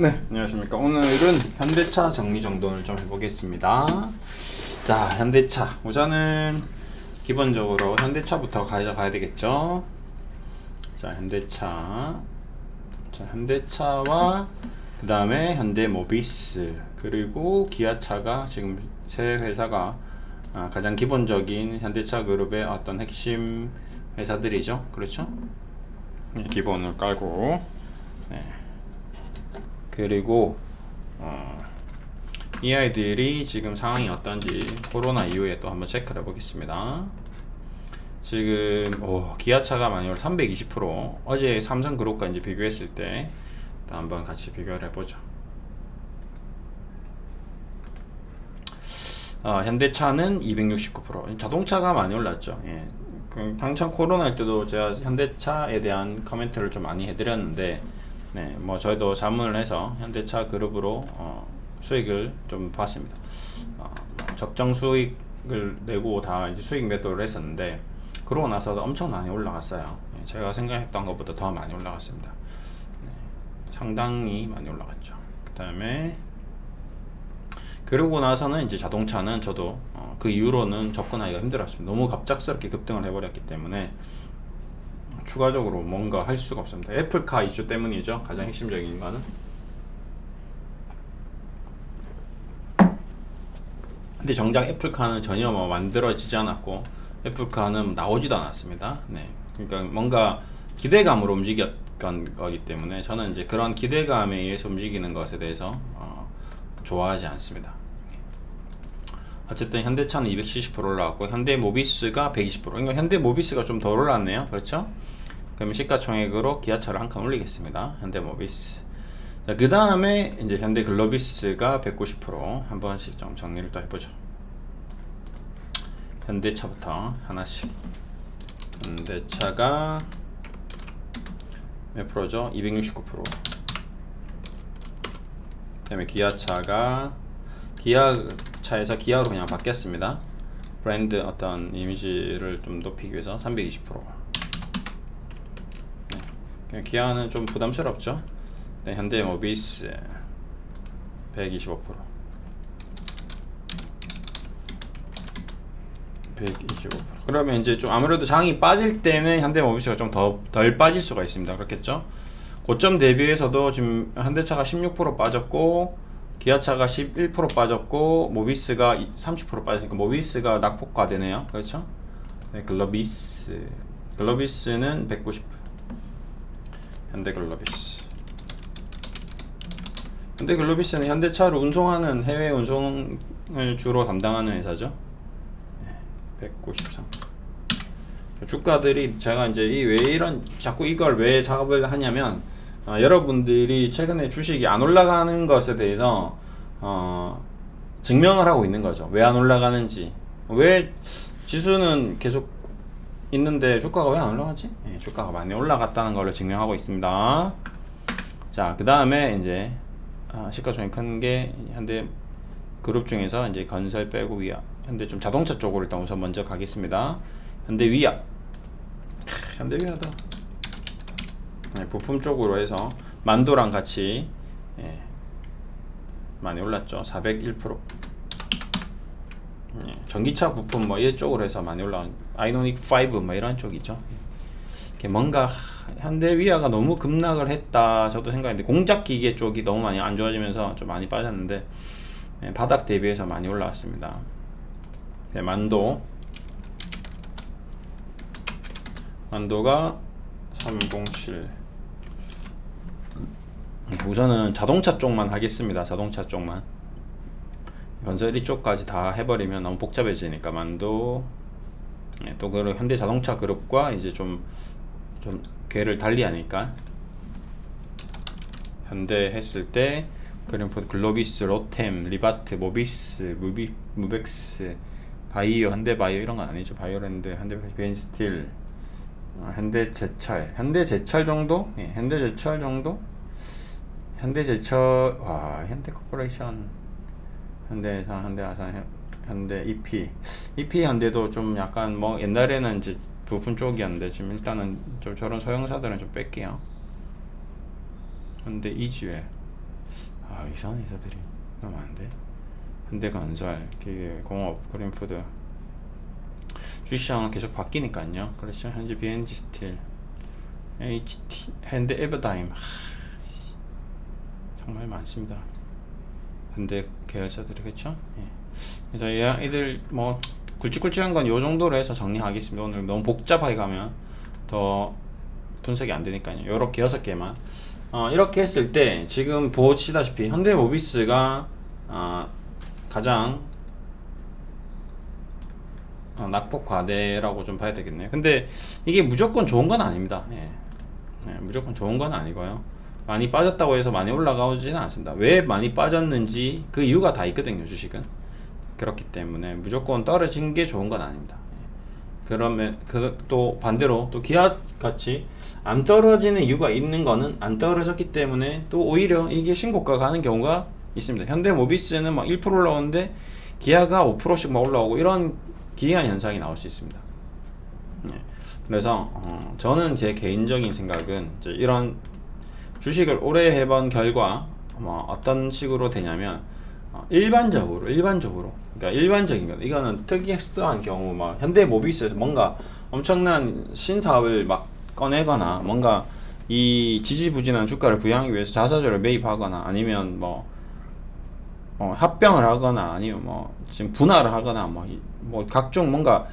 네, 안녕하십니까. 오늘은 현대차 정리 정돈을 좀 해보겠습니다. 자, 현대차. 우선은 기본적으로 현대차부터 가져가야 되겠죠. 자, 현대차. 자, 현대차와 그 다음에 현대모비스 그리고 기아차가 지금 세 회사가 아, 가장 기본적인 현대차 그룹의 어떤 핵심 회사들이죠. 그렇죠? 네, 기본을 깔고 네. 그리고 어, 이 아이들이 지금 상황이 어떤지 코로나 이후에 또 한번 체크를 해보겠습니다. 지금 오, 기아차가 많이 올라 320% 어제 삼성 그룹과 이제 비교했을 때 또 한번 같이 비교를 해보죠. 어, 현대차는 269% 자동차가 많이 올랐죠. 예. 그 당장 코로나 때도 제가 현대차에 대한 코멘트를 좀 많이 해드렸는데 네, 뭐 저희도 자문을 해서 현대차 그룹으로 어, 수익을 좀 봤습니다. 어, 적정 수익을 내고 다 이제 수익 매도를 했었는데 그러고 나서도 엄청 많이 올라갔어요. 네, 제가 생각했던 것보다 더 많이 올라갔습니다. 네, 상당히 많이 올라갔죠. 그 다음에 그러고 나서는 이제 자동차는 저도 어, 그 이후로는 접근하기가 힘들었습니다. 너무 갑작스럽게 급등을 해버렸기 때문에 추가적으로 뭔가 할 수가 없습니다. 애플카 이슈 때문이죠. 가장 핵심적인 거는. 근데 정작 애플카는 전혀 뭐 만들어지지 않았고 애플카는 나오지도 않았습니다. 네. 그러니까 뭔가 기대감으로 움직였던 거기 때문에 저는 이제 그런 기대감에 의해서 움직이는 것에 대해서 어, 좋아하지 않습니다. 어쨌든 현대차는 270% 올라왔고 현대모비스가 120% 그러니까 현대모비스가 좀더 올랐네요. 그렇죠? 그러면 시가총액으로 기아차를 한 칸 올리겠습니다. 현대모비스. 자, 그 다음에 이제 현대글로비스가 190%한 번씩 좀 정리를 또 해보죠. 현대차부터 하나씩. 현대차가 몇 프로죠? 269%. 그다음에 기아차가 기아차에서 기아로 그냥 바뀌었습니다. 브랜드 어떤 이미지를 좀 높이기 위해서 320%. 네. 기아는 좀 부담스럽죠. 네, 현대 모비스 125%. 125%. 그러면 이제 좀 아무래도 장이 빠질 때는 현대 모비스가 좀 더 덜 빠질 수가 있습니다. 그렇겠죠? 고점 대비해서도 지금 현대차가 16% 빠졌고 기아차가 11% 빠졌고 모비스가 30% 빠졌으니까 모비스가 낙폭과되네요. 그렇죠? 네, 글로비스 글로비스는 190 현대글로비스 현대글로비스는 현대차를 운송하는 해외 운송을 주로 담당하는 회사죠. 네, 193 주가들이 제가 이제 이 왜 이런 자꾸 이걸 왜 작업을 하냐면 어, 여러분들이 최근에 주식이 안 올라가는 것에 대해서 어, 증명을 하고 있는 거죠. 왜 안 올라가는지. 왜 지수는 계속 있는데 주가가 왜 안 올라가지? 네, 주가가 많이 올라갔다는 걸 증명하고 있습니다. 자, 그 다음에 이제 아, 시가총액 큰게 현대 그룹 중에서 이제 건설 빼고 위아 현대 좀 자동차 쪽으로 일단 우선 먼저 가겠습니다. 현대 위아 현대 위아도 네, 부품 쪽으로 해서 만도랑 같이 예, 많이 올랐죠. 401%. 예, 전기차 부품 뭐 이쪽으로 해서 많이 올라온 아이노닉 5뭐 이런 쪽이죠. 이게 뭔가 현대위아가 너무 급락을 했다 저도 생각했는데 공작 기계 쪽이 너무 많이 안 좋아지면서 좀 많이 빠졌는데 예, 바닥 대비해서 많이 올라왔습니다. 네, 만도 만도가 307 우선은 자동차 쪽만 하겠습니다. 자동차 쪽만. 건설 이 쪽까지 다 해버리면 너무 복잡해지니까 만도 네, 또 그리고 현대 자동차 그룹과 이제 좀좀 궤를 달리하니까 현대 했을 때 그리고 글로비스, 로템, 리바트, 모비스, 무비, 무벡스, 바이오, 현대바이오 이런 건 아니죠. 바이오랜드, 현대 비엔스틸, 어, 현대제철, 현대제철 정도? 예, 현대제철 정도? 현대제철, 와, 현대코퍼레이션, 현대해상, 현대아산, 현대 EP, EP 현대도 좀 약간 뭐 옛날에는 이제 부품 쪽이었는데 지금 일단은 좀 저런 소형사들은 좀 뺄게요. 현대 이지웰, 아 이상한 회사들이 너무 많은데 현대건설, 기계공업, 그린푸드 주시장은 계속 바뀌니까요. 그렇죠. 현재 BNG 스틸, HT, 현대 에버다임 하, 정말 많습니다. 현대 계열사들이 그렇죠. 예. 그래서 얘- 얘들 뭐 굵직굵직한 건 요 정도로 해서 정리하겠습니다. 오늘 너무 복잡하게 가면 더 분석이 안 되니까요. 요렇게 여섯 개만. 어, 이렇게 했을 때 지금 보시다시피 현대모비스가 어, 가장 어, 낙폭 과대라고 좀 봐야 되겠네요. 근데 이게 무조건 좋은 건 아닙니다. 예. 예, 무조건 좋은 건 아니고요. 많이 빠졌다고 해서 많이 올라가지는 않습니다. 왜 많이 빠졌는지 그 이유가 다 있거든요, 주식은. 그렇기 때문에 무조건 떨어진 게 좋은 건 아닙니다. 예. 그러면 그 또 반대로 또 기아 같이 안 떨어지는 이유가 있는 거는 안 떨어졌기 때문에 또 오히려 이게 신고가 가는 경우가 있습니다. 현대모비스는 막 1% 올라오는데 기아가 5%씩 막 올라오고 이런 기이한 현상이 나올 수 있습니다. 네. 그래서 어, 저는 제 개인적인 생각은 이런 주식을 오래 해본 결과 뭐 어떤 식으로 되냐면 어, 일반적으로 일반적으로. 그러니까 일반적인 것. 이거는 특이한 경우 막 현대 모비스에서 뭔가 엄청난 신사업을 막 꺼내거나 뭔가 이 지지부진한 주가를 부양하기 위해서 자사주를 매입하거나 아니면 뭐 어, 합병을 하거나 아니면 뭐 지금 분할을 하거나 뭐, 이- 뭐 각종 뭔가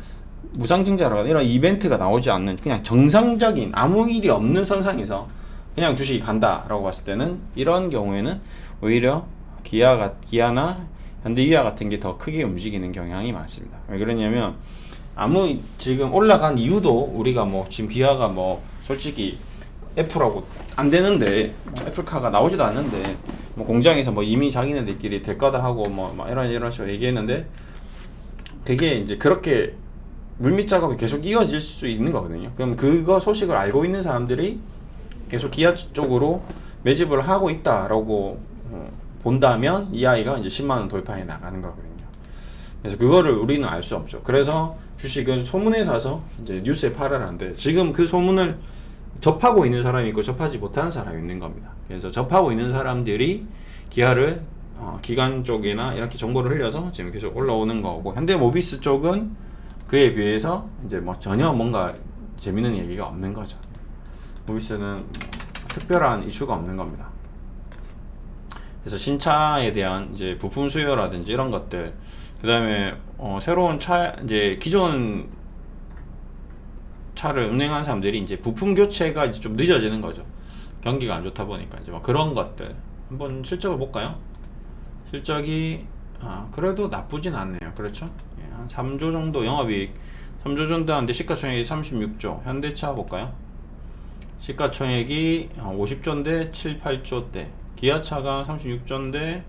무상증자라거나 이런 이벤트가 나오지 않는 그냥 정상적인 아무 일이 없는 선상에서 그냥 주식이 간다라고 봤을 때는 이런 경우에는 오히려 기아가 기아나 현대기아 같은 게 더 크게 움직이는 경향이 많습니다. 왜 그러냐면 아무 지금 올라간 이유도 우리가 뭐 지금 기아가 뭐 솔직히 애플하고 안 되는데 뭐 애플카가 나오지도 않는데 뭐 공장에서 뭐 이미 자기네들끼리 대가다 하고 뭐, 막 이런 이런 식으로 얘기했는데 그게 이제 그렇게 물밑 작업이 계속 이어질 수 있는 거거든요. 그럼 그거 소식을 알고 있는 사람들이 계속 기아 쪽으로 매집을 하고 있다라고 어, 본다면 이 아이가 이제 10만 원 돌파해 나가는 거거든요. 그래서 그거를 우리는 알 수 없죠. 그래서 주식은 소문에 사서 이제 뉴스에 팔아라는데 지금 그 소문을 접하고 있는 사람이 있고 접하지 못하는 사람이 있는 겁니다. 그래서 접하고 있는 사람들이 기아를 어, 기관 쪽이나 이렇게 정보를 흘려서 지금 계속 올라오는 거고 현대모비스 쪽은 그에 비해서 이제 뭐 전혀 뭔가 재밌는 얘기가 없는 거죠. 모비스는 특별한 이슈가 없는 겁니다. 그래서 신차에 대한 이제 부품 수요라든지 이런 것들, 그 다음에 어, 새로운 차 이제 기존 차를 운행하는 사람들이 이제 부품 교체가 이제 좀 늦어지는 거죠. 경기가 안 좋다 보니까 이제 막 그런 것들 한번 실적을 볼까요? 실적이 아, 그래도 나쁘진 않네요. 그렇죠? 예, 한 3조 정도 영업이익 3조 정도 하는데 시가총액이 36조. 현대차 볼까요? 시가총액이 50조인데 7, 8조대. 기아차가 36조인데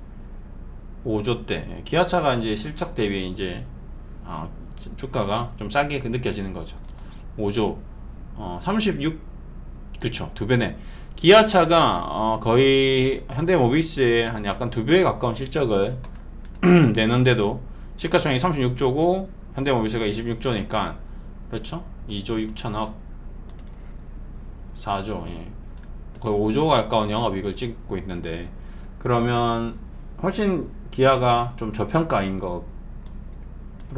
5조대. 예, 기아차가 이제 실적 대비 이제 어, 주가가 좀 싸게 그 느껴지는 거죠. 5조. 어, 36 그쵸 두 배네. 기아차가 어, 거의 현대모비스의 한 약간 두 배에 가까운 실적을 내는데도 시가총액이 36조고 현대모비스가 26조니까 그렇죠? 2조 6천억 4조 예. 거의 5조 가까운 영업이익을 찍고 있는데 그러면 훨씬 기아가 좀 저평가인 것으로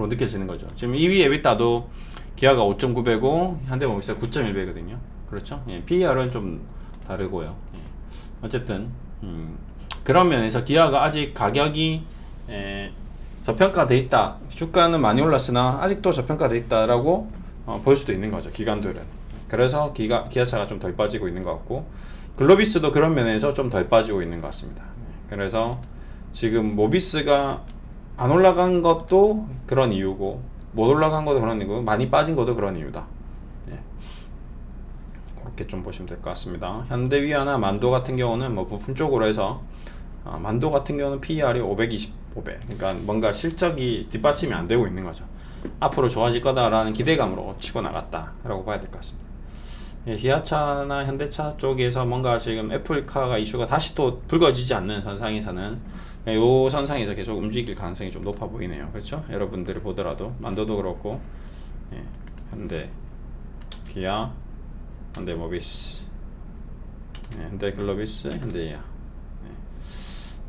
느껴지는 거죠. 지금 2위 에비타도 기아가 5.9배고 현대모비스가 9.1배거든요. 그렇죠? 예, PER은 좀 다르고요. 예. 어쨌든 음, 그런 면에서 기아가 아직 가격이 에, 저평가돼 있다. 주가는 많이 올랐으나 아직도 저평가돼 있다라고 어, 볼 수도 있는 거죠. 기관들은. 그래서 기가 기아차가 좀 덜 빠지고 있는 것 같고 글로비스도 그런 면에서 좀 덜 빠지고 있는 것 같습니다. 예. 그래서 지금 모비스가 안 올라간 것도 그런 이유고 못 올라간 것도 그런 이유고 많이 빠진 것도 그런 이유다. 예. 그렇게 좀 보시면 될 것 같습니다. 현대위아나 만도 같은 경우는 뭐 부품 쪽으로 해서 아, 만도 같은 경우는 PER이 525배. 그러니까 뭔가 실적이 뒷받침이 안 되고 있는 거죠. 앞으로 좋아질 거다라는 기대감으로 치고 나갔다라고 봐야 될 것 같습니다. 예, 기아차나 현대차 쪽에서 뭔가 지금 애플카가 이슈가 다시 또 불거지지 않는 선상에서는 이 선상에서 계속 움직일 가능성이 좀 높아 보이네요. 그렇죠? 여러분들이 보더라도 만도도 그렇고 예, 현대, 기아, 현대 모비스, 예, 현대 글로비스, 현대 이아. 예.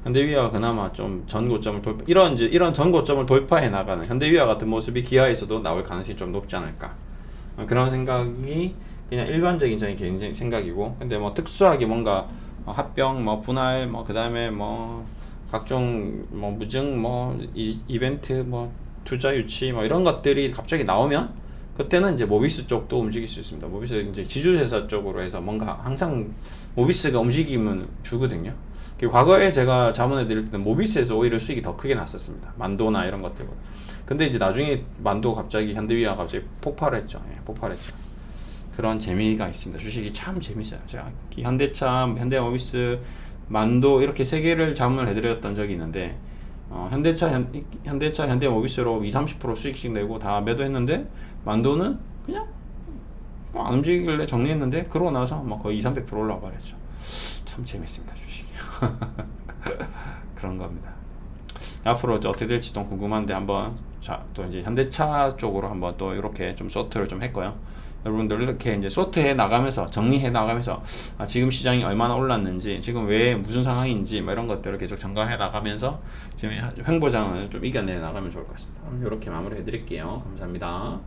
현대위아가 그나마 좀 전고점을 돌파 이런 이제 이런 전고점을 돌파해 나가는 현대위아 같은 모습이 기아에서도 나올 가능성이 좀 높지 않을까 어, 그런 생각이 그냥 일반적인 저희 개인 생각이고 근데 뭐 특수하게 뭔가 어, 합병 뭐 분할 뭐 그다음에 뭐 각종 뭐 무증 뭐 이, 이벤트 뭐 투자 유치 뭐 이런 것들이 갑자기 나오면 그때는 이제 모비스 쪽도 움직일 수 있습니다. 모비스 이제 지주회사 쪽으로 해서 뭔가 항상 모비스가 움직임은 주거든요. 그 과거에 제가 자문해 드릴 때는 모비스에서 오히려 수익이 더 크게 났었습니다. 만도나 이런 것들보다. 근데 이제 나중에 만도 갑자기 현대위가 갑자기 폭발을 했죠. 예, 폭발했죠. 그런 재미가 있습니다. 주식이 참 재밌어요. 제가 이 현대차, 현대모비스, 만도 이렇게 세 개를 자문을 해드렸던 적이 있는데 어, 현대차, 현, 현대차, 현대모비스로 2, 30% 수익씩 내고 다 매도했는데 만도는 그냥 뭐 안 움직이길래 정리했는데 그러고 나서 막 거의 2, 300% 올라와 버렸죠. 참 재밌습니다 주식이. 그런 겁니다. 앞으로 어떻게 될지 좀 궁금한데 한번 자 또 이제 현대차 쪽으로 한번 또 이렇게 좀 소트를 좀 했고요. 여러분들 이렇게 이제 소트해 나가면서 정리해 나가면서 아, 지금 시장이 얼마나 올랐는지 지금 왜 무슨 상황인지 뭐 이런 것들을 계속 점검해 나가면서 지금 횡보장을 좀 이겨내 나가면 좋을 것 같습니다. 이렇게 마무리해 드릴게요. 감사합니다.